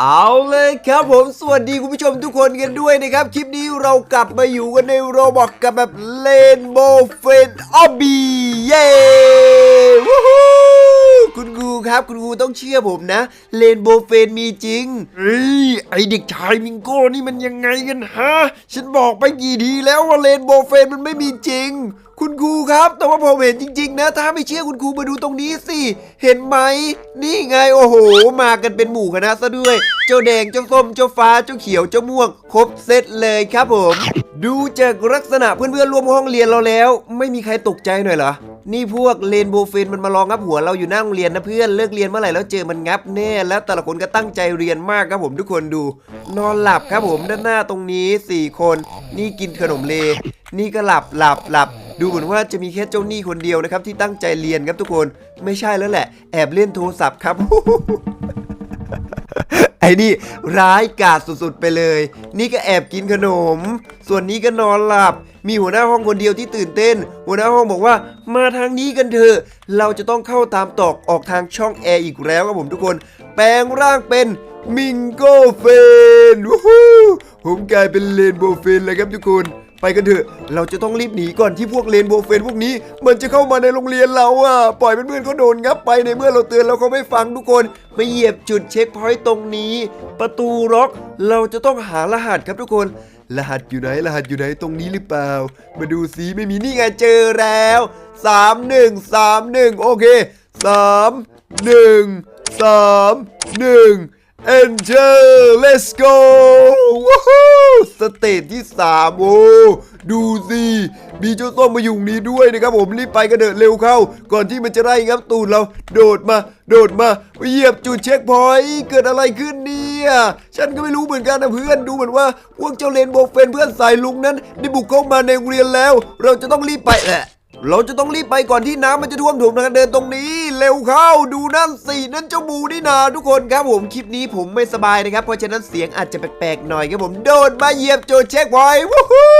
เอาเลยครับผมสวัสดีคุณผู้ชมทุกคนกันด้วยนะครับ คลิปนี้เรากลับมาอยู่กันในโรบอกกับแบบเลนโบเฟนออบบีเย้วู้ฮู้คุณครูครับคุณครูต้องเชื่อผมนะ เลนโบเฟนมีจริงเฮ้ยไอเด็กชายมิงโก้นี่มันยังไงกันฮะ ฉันบอกไปกี่ทีแล้วว่าเลนโบเฟนมันไม่มีจริง คุณครูครับแต่ว่าผมเห็นจริง ๆ นะ ถ้าไม่เชื่อคุณครูมาดูตรงนี้สิ เห็นไหม นี่ไงโอ้โห มากันเป็นหมู่คณะซะด้วย เจ้าแดง เจ้าส้ม เจ้าฟ้า เจ้าเขียว เจ้าม่วง ครบเซตเลยครับผม ดูจากลักษณะเพื่อนๆร่วมห้องเรียนเราแล้ว ไม่มีใครตกใจหน่อยเหรอ นี่พวกเลนโบเฟนมันมาลองงับหัวเราอยู่หน้าโรงเรียนนะเพื่อนเลิกเรียนเมื่อไหร่แล้วเจอมันงับแน่แล้วแต่ละคนก็ตั้งใจเรียนมากครับผมทุกคนดู นอนหลับครับผมด้านหน้าตรงนี้สี่คน นี่กินขนมเล นี่ก็หลับหลับหลับดูเหมือนว่าจะมีแค่เจ้าหนี้คนเดียวนะครับ ที่ตั้งใจเรียนครับทุกคนไม่ใช่แล้วแหละ แอบเล่นโทรศัพท์ครับ นี่ร้ายกาจสุดๆไปเลย นี่ก็แอบกินขนม ส่วนนี้ก็นอนหลับ มีหัวหน้าห้องคนเดียวที่ตื่นเต้น หัวหน้าห้องบอกว่ามาทางนี้กันเถอะ เราจะต้องเข้าตามตอกออกทางช่องแอร์อีกแล้วครับผมทุกคน แปลงร่างเป็นมิงโกเฟนวู้ฮู้ผมกลายเป็นเลนโบเฟนเลยครับทุกคน ไปกันเถอะ เราจะต้องรีบหนีก่อนที่พวกเลนโบเฟนพวกนี้ มันจะเข้ามาในโรงเรียนเราอะ ปล่อยเพื่อนๆเขาโดนงับไปในเมื่อเราเตือนแล้วเขาไม่ฟังทุกคนไมาเหยียบจุดเช็คพอยต์ตรงนี้ ประตูล็อก เราจะต้องหารหัสครับทุกคน รหัสอยู่ไหน รหัสอยู่ไหนตรงนี้หรือเปล่า มาดูซิไม่มีนี่ไงเจอแล้ว 3 1 3 1 โอเค 3 1 3 1 Enter let's go ว้าวสเตจที่ 3 โอ้ดูสิมีเจ้าส้มมาอยู่นี้ด้วยนะครับผมรีบไปกันเถอะเร็วเข้า ก่อนที่มันจะไล่งับตูดเรา โดดมา โดดมาเหยียบจุดเช็คพอยต์เกิดอะไรขึ้นเนี่ยฉันก็ไม่รู้เหมือนกันนะเพื่อนดูเหมือนว่า พวกเจ้าเลนโบเฟนเพื่อนสายลุงนั้นได้บุกเข้ามาในโรงเรียนแล้ว เราจะต้องรีบไปแหละ เราจะต้องรีบไปก่อนที่น้ำมันจะท่วมถมทางเดินตรงนี้ เร็วเข้าดูนั่นสินั่นเจ้าหมูนี่นาทุกคนครับผมคลิปนี้ผมไม่สบายนะครับ เพราะฉะนั้นเสียงอาจจะแปลกๆหน่อยครับผมโดดมาเหยียบโจเช็คพอยต์วู้ฮู้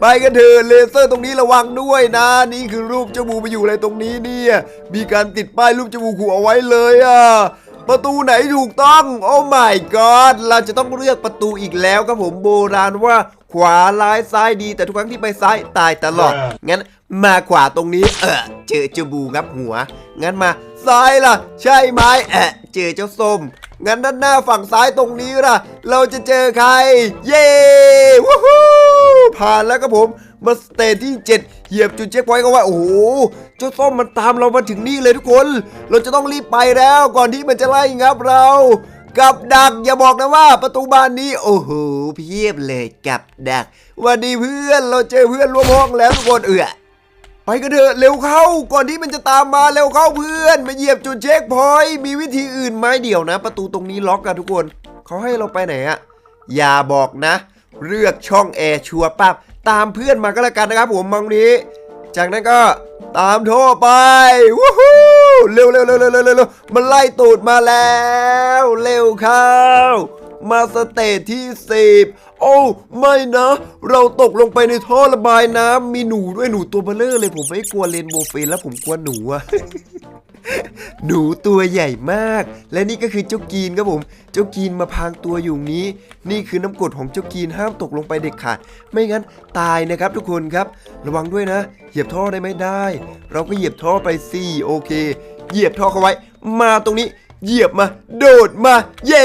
ไปกันเถอะเลเซอร์ตรงนี้ระวังด้วยนะ นี่คือรูปเจ้าหมูมาอยู่อะไรตรงนี้เนี่ยมีการติดป้ายรูปเจ้าหมูขู่เอาไว้เลยอะ ประตูไหนถูกต้อง โอ้ my god เราจะต้องเลือกประตูอีกแล้วครับผมโบราณว่าขวาร้ายซ้ายดี แต่ทุกครั้งที่ไปซ้ายตายตลอด งั้นมาขวาตรงนี้ เออเจอเจ้าบูงับหัว งั้นมาซ้ายล่ะ ใช่ไหมเออเจอเจ้าส้มงั้นด้านหน้าฝั่งซ้ายตรงนี้ล่ะ เราจะเจอใคร เย้วู้ฮู้ผ่านแล้วครับผม มาสเตจที่ 7 เหยียบจุดเช็คพอยต์ก็ว่า โอ้โห เจ้าส้มมันตามเรามาถึงนี่เลยทุกคน เราจะต้องรีบไปแล้วก่อนที่มันจะไล่งับเรากับดักอย่าบอกนะว่าประตูบานนี้ โอ้โหเพียบเลยกับดักวันดีเพื่อนเราเจอเพื่อนร่วมห้องแล้วทุกคนเอือไปกันเถอะเร็วเข้าก่อนที่มันจะตามมาเร็วเข้าเพื่อนมาเหยียบจุดเช็คพอยต์มีวิธีอื่นไหมเดี๋ยวนะ ประตูตรงนี้ล็อกอะทุกคนเขาให้เราไปไหนอะอย่าบอกนะ เลือกช่องแอร์ชัวร์ปั๊บ ตามเพื่อนมาก็แล้วกันนะครับผมมังนี้ จากนั้นก็ตามโทรไปวู้ฮู้เร็วเร็วเร็วเร็วเร็วเร็วมันไล่ตูดมาแล้ว เร็วเข้ามาสเตจที่สิบโอ้ไม่นะ เราตกลงไปในท่อระบายน้ำมีหนูด้วยหนูตัวเบลเลอร์เลยผมไม่กลัวเลนโบว์เฟนแล้วผมกลัวหนูอะ หนูตัวใหญ่มาก และนี่ก็คือเจ้ากีนครับผม เจ้ากีนมาพางตัวอยู่นี้ นี่คือน้ำกรดของเจ้ากีนห้ามตกลงไปเด็ดขาด ไม่งั้นตายนะครับทุกคนครับ ระวังด้วยนะ เหยียบท่อได้ไหมได้ เราก็เหยียบท่อไปสิโอเค เหยียบท่อเข้าไว้ มาตรงนี้ เหยียบมา โดดมา เย้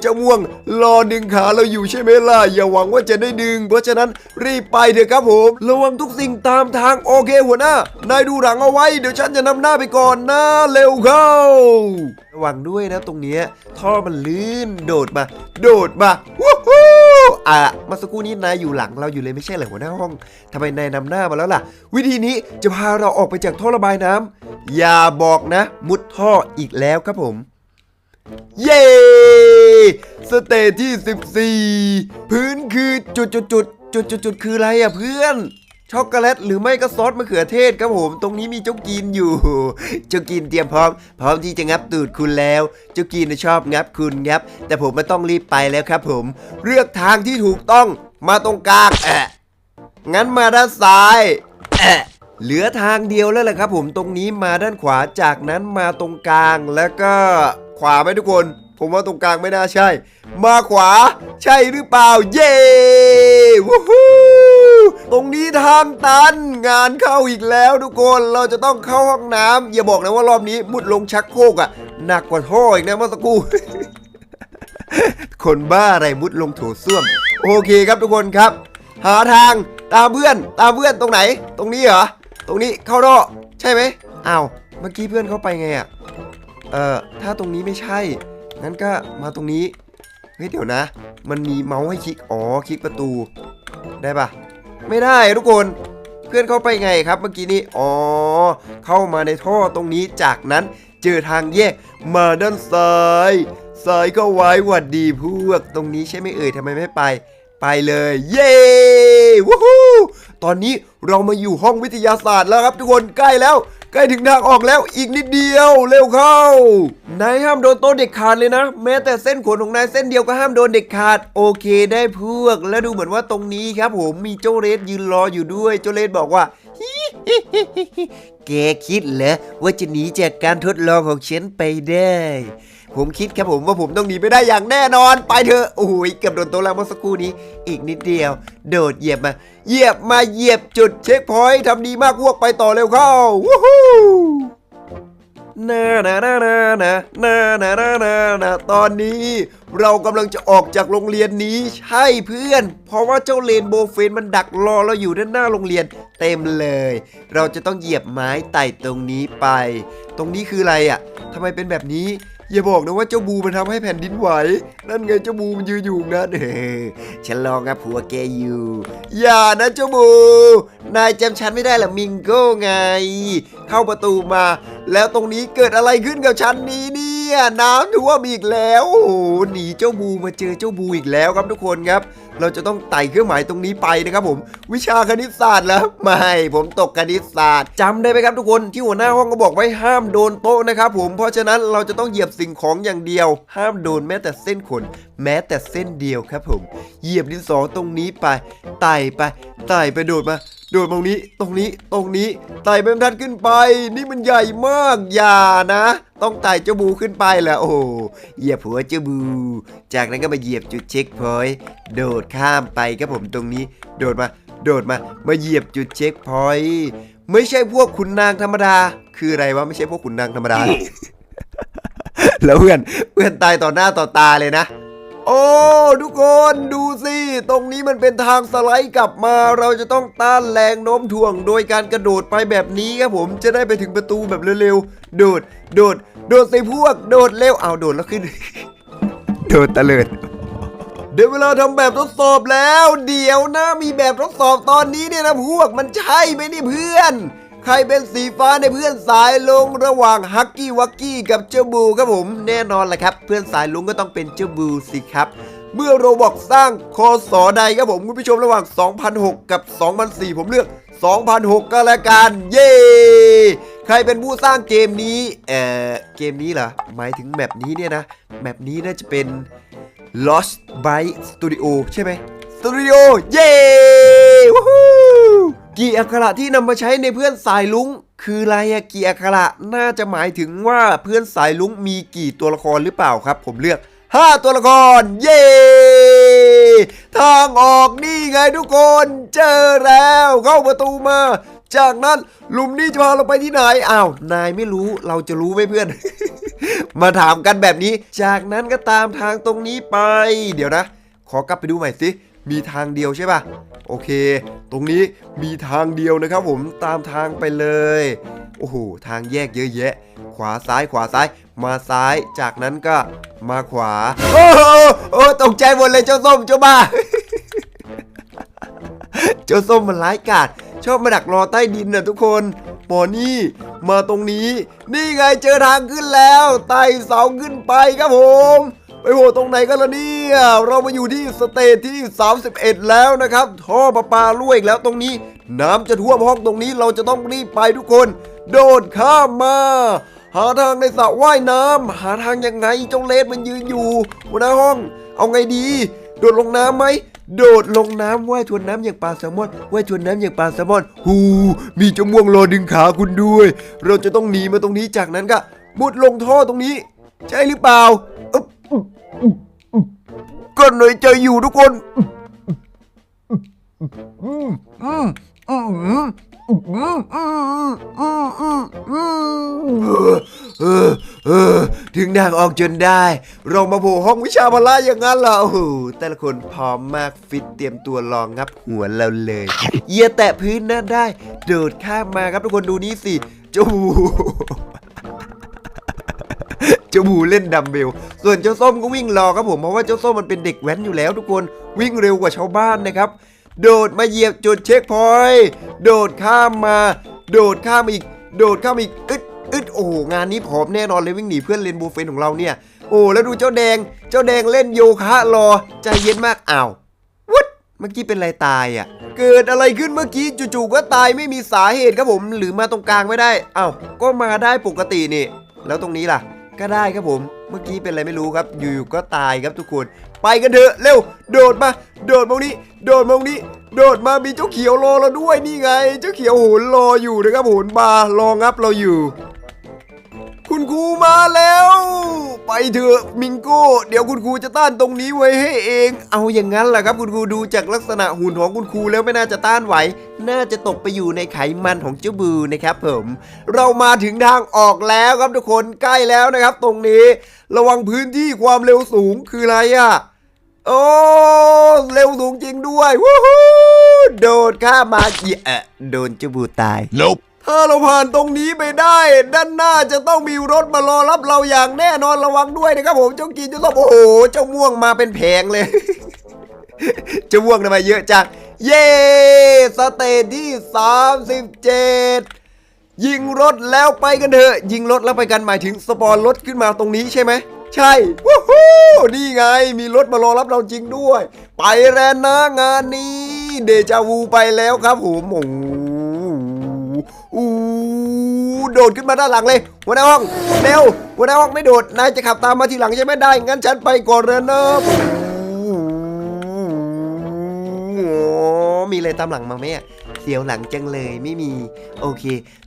เจ้าม่วง รอดึงขาเราอยู่ใช่ไหมล่ะ อย่าหวังว่าจะได้ดึง เพราะฉะนั้นรีบไปเถอะครับผม ระวังทุกสิ่งตามทางโอเคหัวหน้า นายดูหลังเอาไว้ เดี๋ยวฉันจะนำหน้าไปก่อนนะเร็วเข้า ระวังด้วยนะตรงเนี้ยท่อมันลื่น โดดมา โดดมาวู้ฮู้อะมาสักครู่นี้นายอยู่หลังเราอยู่เลยไม่ใช่เหรอหัวหน้าห้องทำไมนายนำหน้ามาแล้วล่ะ วิธีนี้จะพาเราออกไปจากท่อระบายน้ำอย่าบอกนะ มุดท่ออีกแล้วครับผม เย้สเตจที่ 14 พื้นคือจุดจุดจุดจุดจุดจุดคืออะไรอะเพื่อน ช็อกโกแลตหรือไม่ก็ซอสมะเขือเทศครับผม ตรงนี้มีเจ้ากินอยู่ เจ้ากินเตรียมพร้อม พร้อมที่จะงับตูดคุณแล้ว เจ้ากินชอบงับคุณงับ แต่ผมไม่ต้องรีบไปแล้วครับผม เลือกทางที่ถูกต้องมาตรงกลางแอะงั้นมาด้านซ้ายแอะเหลือทางเดียวแล้วแหละครับผมตรงนี้มาด้านขวาจากนั้นมาตรงกลางแล้วก็ ขวาไหมทุกคน ผมว่าตรงกลางไม่น่าใช่ มาขวา ใช่หรือเปล่า เย้วู้ฮู้ตรงนี้ทางตันงานเข้าอีกแล้วทุกคนเราจะต้องเข้าห้องน้ำอย่าบอกนะว่ารอบนี้มุดลงชักโครกอะหนักกว่าท่ออีกนะเมื่อสักครู่คนบ้าอะไรมุดลงโถส้วม โอเคครับทุกคนครับ หาทางตามเพื่อนตามเพื่อนตรงไหน ตรงนี้เหรอ ตรงนี้เข้ารอใช่ไหมอ้าวเมื่อกี้เพื่อนเข้าไปไงอะ เอ่อ ถ้าตรงนี้ไม่ใช่ งั้นก็มาตรงนี้ เฮ้ยเดี๋ยวนะ มันมีเมาส์ให้คลิก อ๋อ คลิกประตู ได้ปะไม่ได้ทุกคน เพื่อนเข้าไปไงครับเมื่อกี้นี้ อ๋อ เข้ามาในท่อตรงนี้ จากนั้นเจอทางแยก มาด้านซ้ายซ้ายก็ไว้หวัดดีพวก ตรงนี้ใช่ไหมเอ่ยทำไมไม่ไปไปเลย เย้วู้ฮู้ตอนนี้เรามาอยู่ห้องวิทยาศาสตร์แล้วครับทุกคนใกล้แล้ว ใกล้ถึงทางออกแล้วอีกนิดเดียวเร็วเข้านายห้ามโดนโต๊ะเด็กขาดเลยนะ แม้แต่เส้นขนของนายเส้นเดียวก็ห้ามโดนเด็กขาด โอเคได้พวก แล้วดูเหมือนว่าตรงนี้ครับผมมีเจ้าเรสยืนรออยู่ด้วยเจ้าเรสบอกว่า แกคิดเหรอว่าจะหนีจากการทดลองของฉันไปได้ ผมคิดครับผมว่าผมต้องหนีไปได้อย่างแน่นอน ไปเถอะ โอ้ยเกือบโดนโต๊ะแล้วเมื่อสักครู่นี้ อีกนิดเดียว โดดเหยียบมา เหยียบมาเหยียบจุดเช็คพอยต์ทำดีมากพวกไปต่อเร็วเข้า วู้ฮู้ นานานานานานานานานานาตอนนี้เรากำลังจะออกจากโรงเรียนนี้ใช่เพื่อน เพราะว่าเจ้าเลนโบเฟนมันดักรอเราอยู่ด้านหน้าโรงเรียนเต็มเลย เราจะต้องเหยียบไม้ไต่ตรงนี้ไป ตรงนี้คืออะไรอะทำไมเป็นแบบนี้อย่าบอกนะว่าเจ้าบูมันทำให้แผ่นดินไหว นั่นไงเจ้าบูมันยืนอยู่นะเออฉันลองกับผัวแกอยู่ อย่านะเจ้าบู นายจำฉันไม่ได้หรอมิงโก้ไง เข้าประตูมา แล้วตรงนี้เกิดอะไรขึ้นกับฉันนี้เนี่ยน้ำท่วมอีกแล้วโอ้โหหนีเจ้าบูมาเจอเจ้าบูอีกแล้วครับทุกคนครับ เราจะต้องไต่เครื่องหมายตรงนี้ไปนะครับผม วิชาคณิตศาสตร์แล้วไม่ผมตกคณิตศาสตร์จำได้ไหมครับทุกคนที่หัวหน้าห้องก็บอกไว้ห้ามโดนโต๊ะนะครับผมเพราะฉะนั้นเราจะต้องเหยียบสิ่งของอย่างเดียว ห้ามโดนแม้แต่เส้นขนแม้แต่เส้นเดียวครับผม เหยียบดินสอตรงนี้ไปไต่ไปไต่ไปโดดมา โดดตรงนี้ตรงนี้ตรงนี้ไต่เป็นทัดขึ้นไป นี่มันใหญ่มากอย่านะ ต้องไต่เจ้าบูขึ้นไปแหละโอ้โหเหยียบหัวเจ้าบู จากนั้นก็มาเหยียบจุดเช็คพอยต์โดดข้ามไปครับผมตรงนี้ โดดมา โดดมา มาเหยียบจุดเช็คพอยต์ไม่ใช่พวกขุนนางธรรมดา คืออะไรวะไม่ใช่พวกขุนนางธรรมดา แล้วเพื่อนเพื่อนตายต่อหน้าต่อตาเลยนะ โอ้ทุกคนดูสิ ตรงนี้มันเป็นทางสไลด์กลับมา เราจะต้องต้านแรงโน้มถ่วง โดยการกระโดดไปแบบนี้ครับผมจะได้ไปถึงประตูแบบเร็วๆ โดด โดด โดดใส่พวก โดดเร็วเอาโดดแล้วขึ้น โดดตะเลิดเดี๋ยวเวลาทำแบบทดสอบแล้ว เดี๋ยวนะมีแบบทดสอบตอนนี้เนี่ยนะพวกมันใช่ไหมนี่เพื่อน ใครเป็นสีฟ้าในเพื่อนสายลงระหว่างฮักกี้วักกี้กับเจ้าบูครับผม แน่นอนแหละครับ เพื่อนสายลุงก็ต้องเป็นเจ้าบูสิครับ เมื่อโรบอกสร้างคอสอใดครับผมคุณผู้ชมระหว่าง 2006 กับ 2004 ผมเลือก 2006 ก็แล้วกัน เย้ใครเป็นผู้สร้างเกมนี้ เอ่อ เกมนี้เหรอ หมายถึงแมปนี้เนี่ยนะ แมปนี้น่าจะเป็น Lost by Studio ใช่ไหม Studio เย้ วู้ กี่อักขระที่นำมาใช้ในเพื่อนสายลุงคืออะไรอะกี่อักขระน่าจะหมายถึงว่าเพื่อนสายลุงมีกี่ตัวละครหรือเปล่าครับ ผมเลือก 5 ตัวละคร เย้ทางออกนี่ไงทุกคนเจอแล้วเข้าประตูมา จากนั้นหลุมนี้จะพาเราไปที่ไหนอ้าวนายไม่รู้เราจะรู้ไหมเพื่อน มาถามกันแบบนี้ จากนั้นก็ตามทางตรงนี้ไป เดี๋ยวนะ ขอกลับไปดูใหม่สิ มีทางเดียวใช่ป่ะ โอเค ตรงนี้มีทางเดียวนะครับผมตามทางไปเลย โอ้โห ทางแยกเยอะแยะ ขวาซ้ายขวาซ้าย มาซ้าย จากนั้นก็มาขวา โอ้โหโอ้ตกใจหมดเลยเจ้าส้มเจ้าบ้า เจ้าส้มมันร้ายกาจชอบมาดักรอใต้ดินนะทุกคนหมอนี่มาตรงนี้ นี่ไงเจอทางขึ้นแล้ว ไต่เสาขึ้นไปครับผม ไปโหตรงไหนกันล่ะเนี่ย เรามาอยู่ที่สเตจที่ 31 แล้วนะครับ ท่อประปารั่วอีกแล้วตรงนี้ น้ำจะท่วมห้องตรงนี้เราจะต้องรีบไปทุกคน โดดข้ามมา หาทางในสระว่ายน้ำหาทางยังไงเจ้าเลสมันยืนอยู่หัวหน้าห้อง เอาไงดี โดดลงน้ำไหมโดดลงน้ำว่ายทวนน้ำอย่างปลาแซลมอนว่ายทวนน้ำอย่างปลาแซลมอนหูมีจม่วงรอดึงขาคุณด้วย เราจะต้องหนีมาตรงนี้จากนั้นก็มุดลงท่อตรงนี้ ใช่หรือเปล่าอึ๊บ กันหายใจอยู่ทุกคนถึงทางออกจนได้ เรามาโผล่ห้องวิชาพละอย่างนั้นเหรอแต่ละคนพร้อมมากฟิตเตรียมตัวรองงับหัวเราเลยเยียแตะพื้นนั่นได้ เดิดข้ามมาครับทุกคนดูนี่สิจู เจ้าหมูเล่นดัมเบล ส่วนเจ้าส้มก็วิ่งรอครับผมเพราะว่าเจ้าส้มมันเป็นเด็กแว้นอยู่แล้วทุกคนวิ่งเร็วกว่าชาวบ้านนะครับ โดดมาเหยียบจุดเช็คพอยต์โดดข้ามมา โดดข้ามอีก โดดข้ามอีกอึดอึดโอ้โหงานนี้ผอมแน่นอนเลยวิ่งหนีเพื่อนเลนบูเฟนของเราเนี่ย โอ้แล้วดูเจ้าแดง เจ้าแดงเล่นโยคะรอใจเย็นมากอ้าววัดเมื่อกี้เป็นอะไรตายอะ เกิดอะไรขึ้นเมื่อกี้จู่ๆก็ตายไม่มีสาเหตุครับผม หรือมาตรงกลางไม่ได้อ้าวก็มาได้ปกตินี่ แล้วตรงนี้ล่ะ ก็ได้ครับผม เมื่อกี้เป็นอะไรไม่รู้ครับ อยู่ๆก็ตายครับทุกคน ไปกันเถอะเร็ว โดดมา โดดมองนี้ โดดมองนี้ โดดมามีเจ้าเขียวรอเราด้วยนี่ไง เจ้าเขียวโหนรออยู่นะครับโหนบาร์รองับเราอยู่ คุณครูมาแล้ว ไปเถอะมิงโก้ เดี๋ยวคุณครูจะต้านตรงนี้ไว้ให้เอง เอาอย่างนั้นแหละครับคุณครูดูจากลักษณะหุ่นของคุณครูแล้วไม่น่าจะต้านไหว น่าจะตกไปอยู่ในไขมันของเจ้าบูนะครับผม เรามาถึงทางออกแล้วครับทุกคนใกล้แล้วนะครับ ตรงนี้ ระวังพื้นที่ความเร็วสูงคืออะไรอะโอ้เร็วสูงจริงด้วยวู้ฮู้โดดข้ามาเยอะโดนเจ้าบูตาย Nope. ถ้าเราผ่านตรงนี้ไปได้ ด้านหน้าจะต้องมีรถมารอรับเราอย่างแน่นอนระวังด้วยนะครับผมเจ้ากินเจ้าส้มโอ้โหเจ้าม่วงมาเป็นแผงเลย เจ้าม่วงทำไมเยอะจังเย้สเตจที่ 37 ยิงรถแล้วไปกันเถอะยิงรถแล้วไปกันหมายถึงสปอนรถขึ้นมาตรงนี้ใช่ไหมใช่วู้ฮู้นี่ไงมีรถมารอรับเราจริงด้วย ไปแรนนะงานนี้ เดจาวูไปแล้วครับผมโอ้ อู้โดดขึ้นมาด้านหลังเลยหัวหน้าห้องเร็วหัวหน้าห้องไม่โดดนายจะขับตามมาทีหลังใช่ไหมได้ งั้นฉันไปก่อนแล้วนะโอ้มีอะไรตามหลังมาไหมอะเสียวหลังจังเลยไม่มี โอเค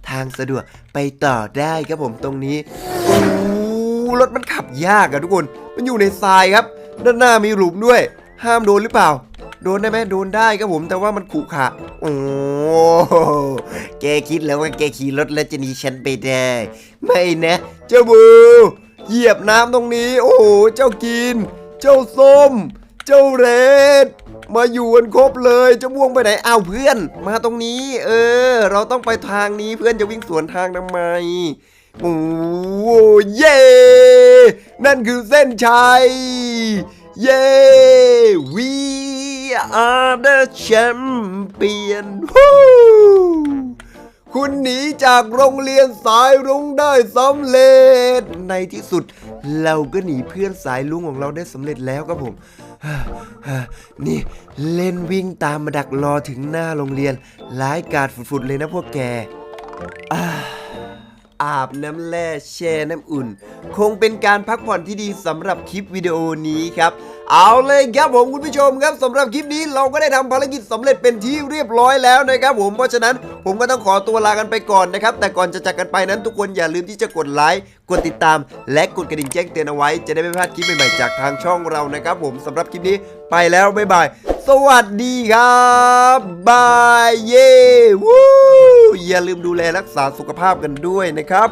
ทางสะดวกไปต่อได้ครับผมตรงนี้โอ้รถมันขับยากอะทุกคน มันอยู่ในทรายครับ ด้านหน้ามีหลุมด้วย ห้ามโดนหรือเปล่า โดนได้ไหมโดนได้ครับผมแต่ว่ามันขรุขะโอ้แกคิดแล้วว่าแกขี่รถแล้วจะหนีฉันไปได้ไม่นะเจ้าบูเหยียบน้ำตรงนี้ โอ้โหเจ้ากิน เจ้าส้ม เจ้าเรดมาอยู่กันครบเลยจ้าม่วงไปไหนอ้าวเพื่อน มาตรงนี้ เออ เราต้องไปทางนี้เพื่อนจะวิ่งสวนทางทำไมโอ้โหเย่นั่นคือเส้นชัย เย้ we are the champion ฮู้คุณหนีจากโรงเรียนสายรุ้งได้สำเร็จ ในที่สุดเราก็หนีเพื่อนสายลุงของเราได้สำเร็จแล้วครับผมนี่เล่นวิ่งตามมาดักรอถึงหน้าโรงเรียนร้ายกาดฝุดๆเลยนะพวกแก อาบน้ำแร่แช่น้ำอุ่น คงเป็นการพักผ่อนที่ดีสำหรับคลิปวิดีโอนี้ครับ เอาเลยครับผมคุณผู้ชมครับสำหรับคลิปนี้เราก็ได้ทำภารกิจสำเร็จเป็นที่เรียบร้อยแล้วนะครับผมเพราะฉะนั้นผมก็ต้องขอตัวลากันไปก่อนนะครับ แต่ก่อนจะจากกันไปนั้นทุกคนอย่าลืมที่จะกดไลค์กดติดตาม และกดกระดิ่งแจ้งเตือนเอาไว้ จะได้ไม่พลาดคลิปใหม่ๆจากทางช่องเรานะครับผมสำหรับคลิปนี้ไปแล้วบ๊ายบาย สวัสดีครับบายเย่วู้อย่าลืมดูแลรักษาสุขภาพกันด้วยนะครับ